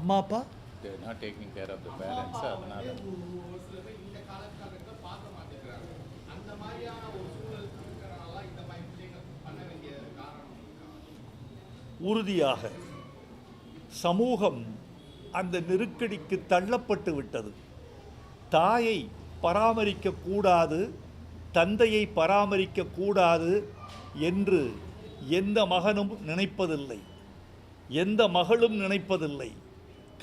அம்மா அப்பா? Care of the parents அதனால. உறுதியாக சமூகம் அந்த நெருக்கடிக்கு தள்ளப்பட்டு விட்டது. தாயை பராமரிக்க கூடாது தந்தையை பராமரிக்க கூடாது என்று எந்த மகனும் நினைப்பதில்லை. எந்த மகளும் நினைப்பதில்லை.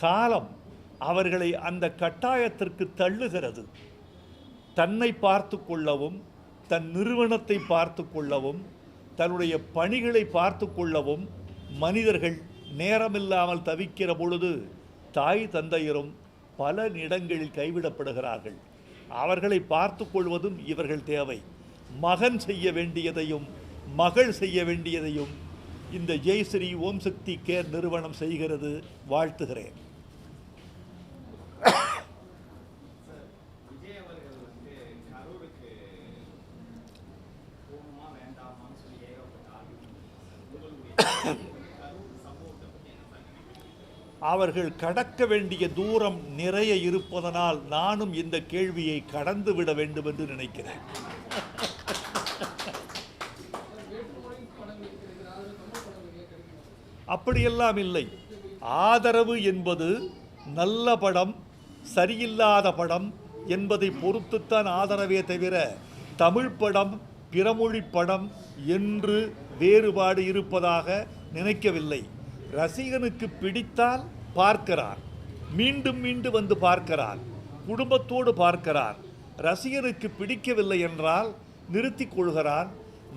காலம் அவர்களை அந்த கட்டாயத்திற்கு தள்ளுகிறது. தன்னை பார்த்து கொள்ளவும் தன் நிறுவனத்தை பார்த்து கொள்ளவும் தன்னுடைய பணிகளை பார்த்து கொள்ளவும் மனிதர்கள் நேரமில்லாமல் தவிக்கிற பொழுது தாய் தந்தையரும் பல இடங்களில் கைவிடப்படுகிறார்கள். அவர்களை பார்த்து கொள்வதும் இவர்கள் தேவை. மகன் செய்ய வேண்டியதையும் மகள் செய்ய வேண்டியதையும் இந்த ஜெய்ஸ்ரீ ஓம் சக்தி கேர் நிறுவனம் செய்கிறது வாழ்த்துகிறேன். அவர்கள் கடக்க வேண்டிய தூரம் நிறைய இருப்பதனால் நானும் இந்த கேள்வியை கடந்து விட வேண்டும் என்று நினைக்கிறேன். அப்படியெல்லாம் இல்லை. ஆதரவு என்பது நல்ல படம் சரியில்லாத படம் என்பதை பொறுத்துத்தான் ஆதரவே தவிர தமிழ் படம் பிறமொழி படம் என்று வேறுபாடு இருப்பதாக நினைக்கவில்லை. ரசிகனுக்கு பிடித்தால் பார்க்கிறார். மீண்டும் மீண்டும் வந்து பார்க்கிறார். குடும்பத்தோடு பார்க்கிறார். ரசிகனுக்கு பிடிக்கவில்லை என்றால் நிறுத்தி கொள்கிறார்.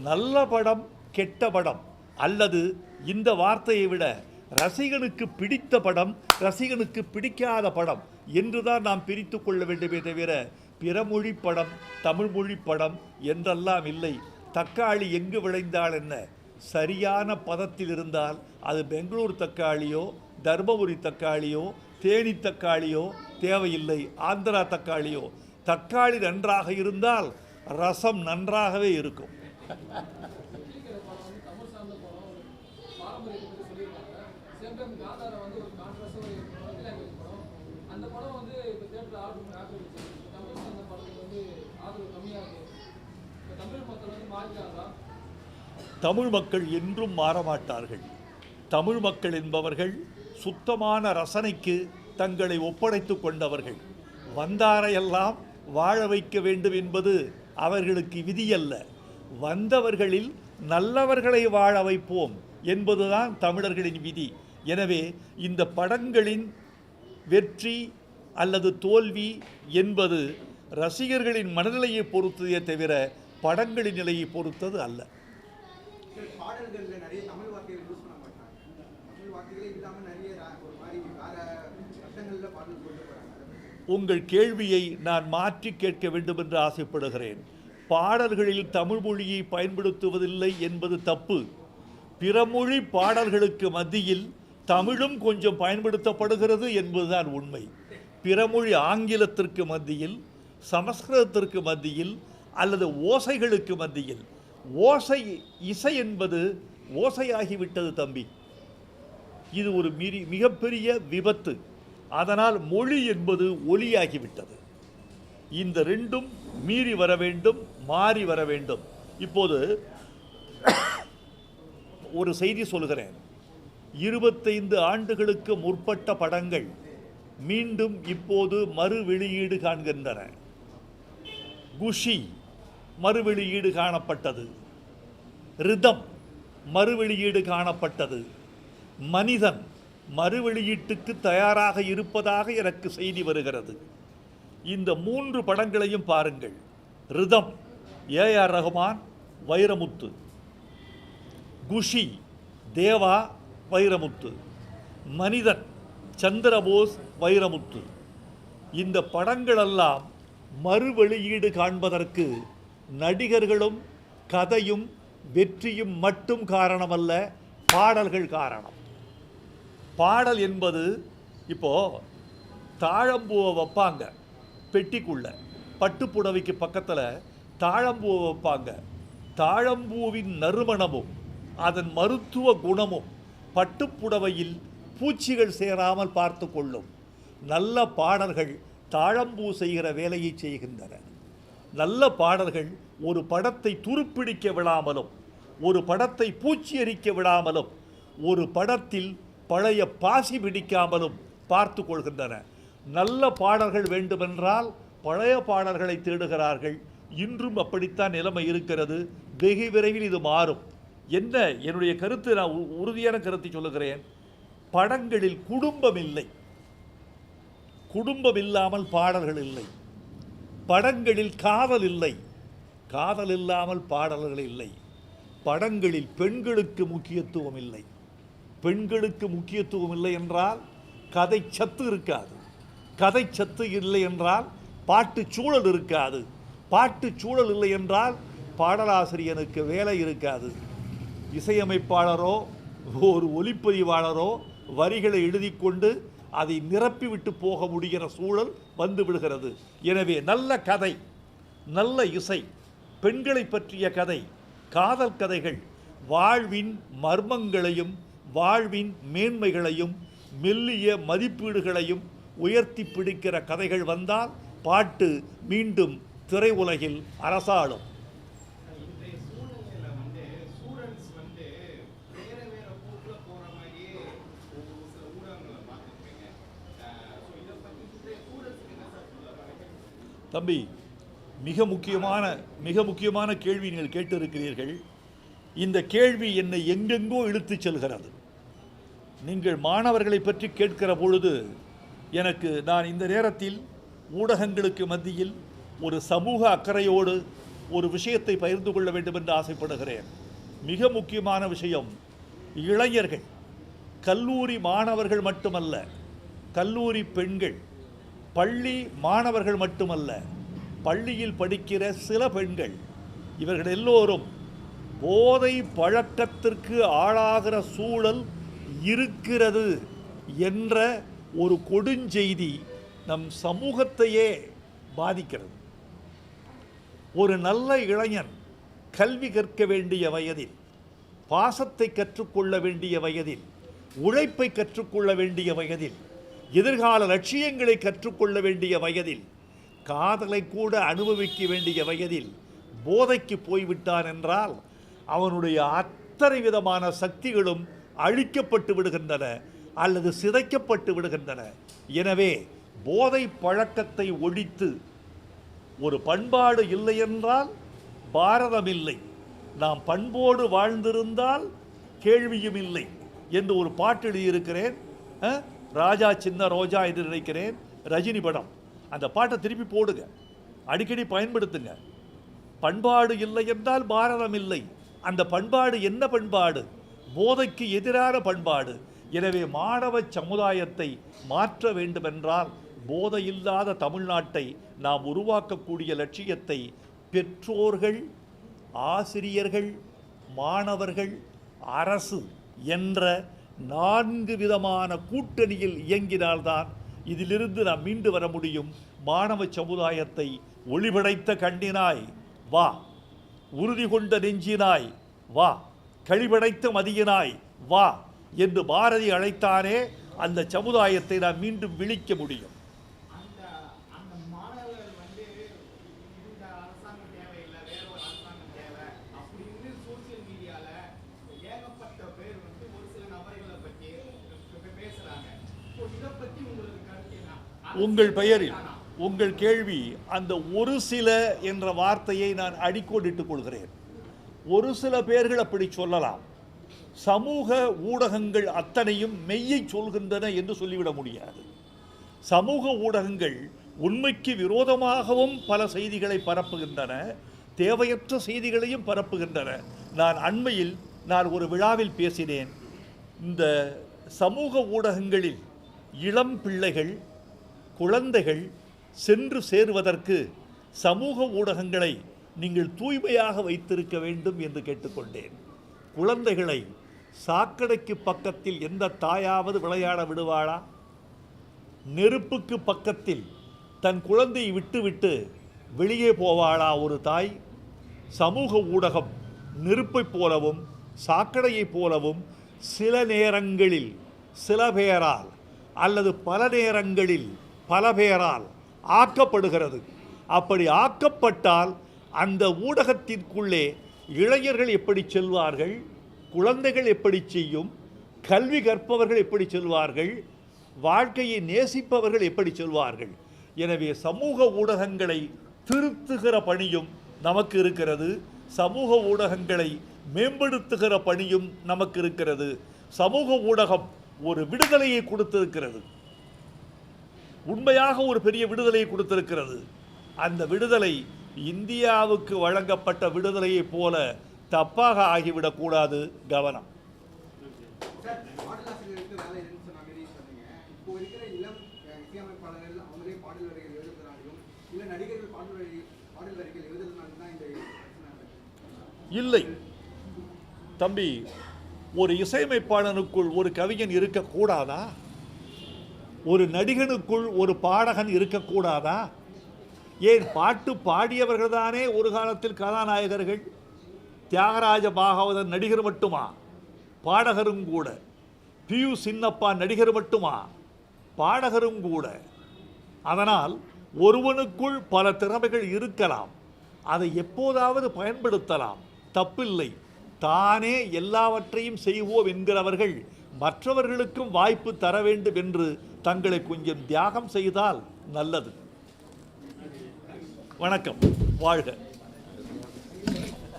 நல்ல படம் கெட்ட படம் அல்லது இந்த வார்த்தையை விட ரசிகனுக்கு பிடித்த படம் ரசிகனுக்கு பிடிக்காத படம் என்றுதான் நாம் பிரித்து கொள்ள வேண்டுமே தவிர பிறமொழி படம் தமிழ் மொழி படம் என்றெல்லாம் இல்லை. தக்காளி எங்கு விளைந்தால் என்ன? சரியான பதத்தில் இருந்தால் அது பெங்களூர் தக்காளியோ தர்மபுரி தக்காளியோ தேனி தக்காளியோ தேவையில்லை. ஆந்திரா தக்காளியோ. தக்காளி நன்றாக இருந்தால் ரசம் நன்றாகவே இருக்கும். தமிழ் மக்கள் என்றும் மாறமாட்டார்கள் தமிழ் மக்கள் என்பவர்கள் சுத்தமான ரசனைக்கு தங்களை ஒப்படைத்து கொண்டவர்கள். வந்தாரையெல்லாம் வாழ வைக்க வேண்டும் என்பது அவர்களுக்கு விதியல்ல. வந்தவர்களில் நல்லவர்களை வாழ வைப்போம் என்பதுதான் தமிழர்களின் விதி. எனவே இந்த படங்களின் வெற்றி அல்லது தோல்வி என்பது ரசிகர்களின் மனநிலையை பொறுத்ததே தவிர படங்களின் நிலையை பொறுத்தது அல்ல. நிறைய ஒரு மாதிரி வேற பாடல் கொண்டு உங்கள் கேள்வியை நான் மாற்றி கேட்க வேண்டும் என்று ஆசைப்படுகிறேன். பாடல்களில் தமிழ் மொழியை பயன்படுத்துவதில்லை என்பது தப்பு. பிறமொழி பாடல்களுக்கு மத்தியில் தமிழும் கொஞ்சம் பயன்படுத்தப்படுகிறது என்பதுதான் உண்மை. பிறமொழி ஆங்கிலத்திற்கு மத்தியில் சமஸ்கிருதத்திற்கு மத்தியில் அல்லது ஓசைகளுக்கு மத்தியில். ஓசை இசை என்பது ஓசையாகிவிட்டது தம்பி. இது ஒரு மிரி மிகப்பெரிய விபத்து. அதனால் மொழி என்பது ஒளியாகிவிட்டது. இந்த ரெண்டும் மீறி வர வேண்டும் மாறி வர வேண்டும். இப்போது ஒரு செய்தி சொல்கிறேன். இருபத்தைந்து ஆண்டுகளுக்கு முற்பட்ட படங்கள் மீண்டும் இப்போது மறு வெளியீடு காண்கின்றன. குஷி மறு வெளியீடு காணப்பட்டது. ரிதம் மறு வெளியீடு காணப்பட்டது. மனிதன் மறுவெளியீட்டுக்கு தயாராக இருப்பதாக எனக்கு செய்தி வருகிறது. இந்த மூன்று படங்களையும் பாருங்கள். Rhythm A R Rahman Vairamuthu. Kushi Deva Vairamuthu. Manithan Chandrabose Vairamuthu. இந்த படங்களெல்லாம் மறுவெளியீடு காண்பதற்கு நடிகர்களும் கதையும் வெற்றியும் மட்டும் காரணமல்ல பாடல்கள் காரணம். பாடல் என்பது இப்போ தாழம்பூவை வைப்பாங்க பெட்டிக்குள்ள. பட்டுப்புடவைக்கு பக்கத்தில் தாழம்பூவை வைப்பாங்க. தாழம்பூவின் நறுமணமும் அதன் மருத்துவ குணமும் பட்டுப்புடவையில் பூச்சிகள் சேராமல் பார்த்து கொள்ளும். நல்ல பாடல்கள் தாழம்பூ செய்கிற வேலையை செய்கின்றன. நல்ல பாடல்கள் ஒரு படத்தை துருப்பிடிக்க விடாமலும் ஒரு படத்தை பூச்சி அரிக்க விடாமலும் ஒரு படத்தில் பழைய பாசி பிடிக்காமலும் பார்த்து கொள்கின்றன. நல்ல பாடல்கள் வேண்டுமென்றால் பழைய பாடல்களை தேடுகிறார்கள். இன்றும் அப்படித்தான் நிலைமை இருக்கிறது. வெகு விரைவில் இது மாறும். என்ன? என்னுடைய கருத்து நான் உ- உறுதியான கருத்தை சொல்லுகிறேன். படங்களில் குடும்பம் இல்லை. குடும்பம் இல்லாமல் பாடல்கள் இல்லை. படங்களில் காதல் இல்லை. காதல் இல்லாமல் பாடல்கள் இல்லை. படங்களில் பெண்களுக்கு முக்கியத்துவம் இல்லை. பெண்களுக்கு முக்கியத்துவம் இல்லை என்றால் கதை சத்து இருக்காது. கதை சத்து இல்லை என்றால் பாட்டு சூழல் இருக்காது. பாட்டு சூழல் இல்லை என்றால் பாடலாசிரியனுக்கு வேலை இருக்காது. இசையமைப்பாளரோ ஒரு ஒலிப்பதிவாளரோ வரிகளை எழுதி கொண்டு அதை நிரப்பிவிட்டு போக முடிகிற சூழல் வந்து விடுகிறது. எனவே நல்ல கதை நல்ல இசை பெண்களை பற்றிய கதை காதல் கதைகள் வாழ்வின் மர்மங்களையும் வாழ்வின் மேன்மைகளையும் மெல்லிய மதிப்பீடுகளையும் உயர்த்தி பிடிக்கிற கதைகள் வந்தால் பாட்டு மீண்டும் திரையுலகில் அரசாளும். தம்பி மிக முக்கியமான மிக முக்கியமான கேள்வி நீங்கள் கேட்டிருக்கிறீர்கள். இந்த கேள்வி என்னை எங்கெங்கோ இழுத்துச் செல்கிறது. நீங்கள் மாணவர்களை பற்றி கேட்கிற பொழுது எனக்கு நான் இந்த நேரத்தில் ஊடகங்களுக்கு மத்தியில் ஒரு சமூக அக்கறையோடு ஒரு விஷயத்தை பகிர்ந்து கொள்ள வேண்டும் என்று ஆசைப்படுகிறேன். மிக முக்கியமான விஷயம் இளைஞர்கள் கல்லூரி மாணவர்கள் மட்டுமல்ல கல்லூரி பெண்கள் பள்ளி மாணவர்கள் மட்டுமல்ல பள்ளியில் படிக்கிற சில பெண்கள் இவர்கள் எல்லோரும் போதை பழக்கத்திற்கு ஆளாகிற சூழல் இருக்கிறது என்ற ஒரு கொடுஞ்செய்தி நம் சமூகத்தையே பாதிக்கிறது. ஒரு நல்ல இளைஞன் கல்வி கற்க வேண்டிய வயதில் பாசத்தை கற்றுக்கொள்ள வேண்டிய வயதில் உழைப்பை கற்றுக்கொள்ள வேண்டிய வயதில் எதிர்கால லட்சியங்களை கற்றுக்கொள்ள வேண்டிய வயதில் காதலை கூட அனுபவிக்க வேண்டிய வயதில் போதைக்கு போய்விட்டான் என்றால் அவனுடைய அத்தனை விதமான சக்திகளும் அழிக்கப்பட்டு விடுகின்றன அல்லது சிதைக்கப்பட்டு விடுகின்றன. எனவே போதை பழக்கத்தை ஒழித்து ஒரு பண்பாடு இல்லை என்றால் பாரதம் இல்லை நாம் பண்போடு வாழ்ந்திருந்தால் கேள்வியும் இல்லை என்று ஒரு பாட்டு எழுதியிருக்கிறேன். ராஜா சின்ன ரோஜா என்று நினைக்கிறேன். ரஜினி படம். அந்த பாட்டை திருப்பி போடுங்க. அடிக்கடி பயன்படுத்துங்க. பண்பாடு இல்லை என்றால் பாரதம் இல்லை அந்த பண்பாடு என்ன பண்பாடு? போதைக்கு எதிரான பண்பாடு. எனவே மாணவ சமுதாயத்தை மாற்ற வேண்டுமென்றால் போதை இல்லாத தமிழ்நாட்டை நாம் உருவாக்கக்கூடிய லட்சியத்தை பெற்றோர்கள் ஆசிரியர்கள் மாணவர்கள் அரசு என்ற நான்கு விதமான கூட்டணியில் இயங்கினால்தான் இதிலிருந்து நாம் மீண்டு வர முடியும். மாணவ சமுதாயத்தை ஒளிபடைத்த கண்ணினாய் வா. உறுதி கொண்ட நெஞ்சினாய் வா. கழிபடைத்த மதியினாய் வா என்று பாரதி அழைத்தானே அந்த சமுதாயத்தை நாம் மீண்டும் விழிக்க முடியும். உங்கள் பெயரில் உங்கள் கேள்வி அந்த ஒரு சில என்ற வார்த்தையை நான் அடிக்கோடிட்டுக் கொள்கிறேன். ஒரு சில பேர்கள் அப்படி சொல்லலாம். சமூக ஊடகங்கள் அத்தனையும் மெய்யை சொல்கின்றன என்று சொல்லிவிட முடியாது. சமூக ஊடகங்கள் உண்மைக்கு விரோதமாகவும் பல செய்திகளை பரப்புகின்றன தேவையற்ற செய்திகளையும் பரப்புகின்றன. நான் அண்மையில் நான் ஒரு விழாவில் பேசினேன். இந்த சமூக ஊடகங்களில் இளம் பிள்ளைகள் குழந்தைகள் சென்று சேருவதற்கு சமூக ஊடகங்களை நீங்கள் தூய்மையாக வைத்திருக்க வேண்டும் என்று கேட்டுக்கொண்டேன். குழந்தைகளை சாக்கடைக்கு பக்கத்தில் எந்த தாயாவது விளையாட விடுவாளா? நெருப்புக்கு பக்கத்தில் தன் குழந்தையை விட்டுவிட்டு வெளியே போவாளா ஒரு தாய்? சமூக ஊடகம் நெருப்பைப் போலவும் சாக்கடையைப் போலவும் சில நேரங்களில் சில பேரால் அல்லது பல நேரங்களில் பல பேரால் ஆக்கப்படுகிறது. அப்படி ஆக்கப்பட்டால் அந்த ஊடகத்திற்குள்ளே இளைஞர்கள் எப்படி செல்வார்கள் குழந்தைகள் எப்படி செய்யும் கல்வி கற்பவர்கள் எப்படி செல்வார்கள் வாழ்க்கையை நேசிப்பவர்கள் எப்படி செல்வார்கள். எனவே சமூக ஊடகங்களை திருத்துகிற பணியும் நமக்கு இருக்கிறது. சமூக ஊடகங்களை மேம்படுத்துகிற பணியும் நமக்கு இருக்கிறது. சமூக ஊடகம் ஒரு விடுதலையை கொடுத்திருக்கிறது. உண்மையாக ஒரு பெரிய விடுதலையை கொடுத்திருக்கிறது. அந்த விடுதலை இந்தியாவுக்கு வழங்கப்பட்ட விடுதலையைப் போல தப்பாக ஆகிவிடக்கூடாது கவனம். இல்லை. தம்பி ஒரு இசையமைப்பாளனுக்குள் ஒரு கவிஞன் இருக்கக்கூடாதா? ஒரு நடிகனுக்குள் ஒரு பாடகன் இருக்கக்கூடாதா? ஏன் பாட்டு பாடியவர்கள் தானே ஒரு காலத்தில் கதாநாயகர்கள்? தியாகராஜ பாகவதன் நடிகர் மட்டுமா? பாடகரும் கூட. பியு சின்னப்பா நடிகர் மட்டுமா? பாடகரும் கூட. அதனால் ஒருவனுக்குள் பல திறமைகள் இருக்கலாம். அதை எப்போதாவது பயன்படுத்தலாம். தப்பில்லை. தானே எல்லாவற்றையும் செய்வோம் என்கிறவர்கள் மற்றவர்களுக்கும் வாய்ப்பு தர வேண்டும் என்று தங்களை கொஞ்சம் தியாகம் செய்தால் நல்லது. வணக்கம். வாழ்க.